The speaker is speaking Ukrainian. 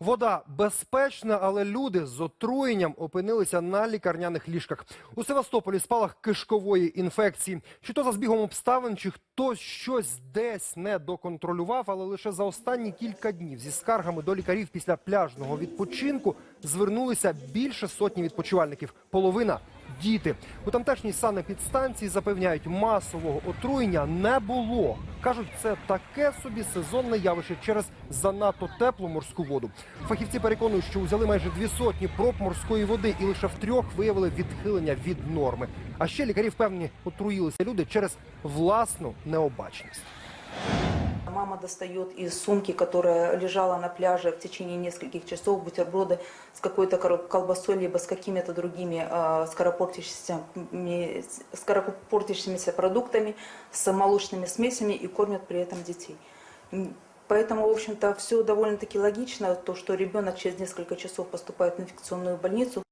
Вода безпечна, але люди з отруєнням опинилися на лікарняних ліжках. У Севастополі спалах кишкової інфекції. Чи то за збігом обставин, чи хтось щось десь не доконтролював, але лише за останні кілька днів зі скаргами до лікарів після пляжного відпочинку звернулися більше сотні відпочивальників. Половина діти. У тамтешній санепідстанції запевняють, масового отруєння не було. Кажуть, це таке собі сезонне явище через занадто теплу морську воду. Фахівці переконують, що узяли майже дві сотні проб морської води і лише в трьох виявили відхилення від норми. А ще лікарі впевнені, отруїлися люди через власну необачність. Мама достает из сумки, которая лежала на пляже в течение нескольких часов, бутерброды с какой-то колбасой, либо с какими-то другими э, скоропортящимися, ми- скоропортящимися продуктами, с молочными смесями и кормят при этом детей. Поэтому, в общем-то, все довольно-таки логично, то, что ребенок через несколько часов поступает в инфекционную больницу.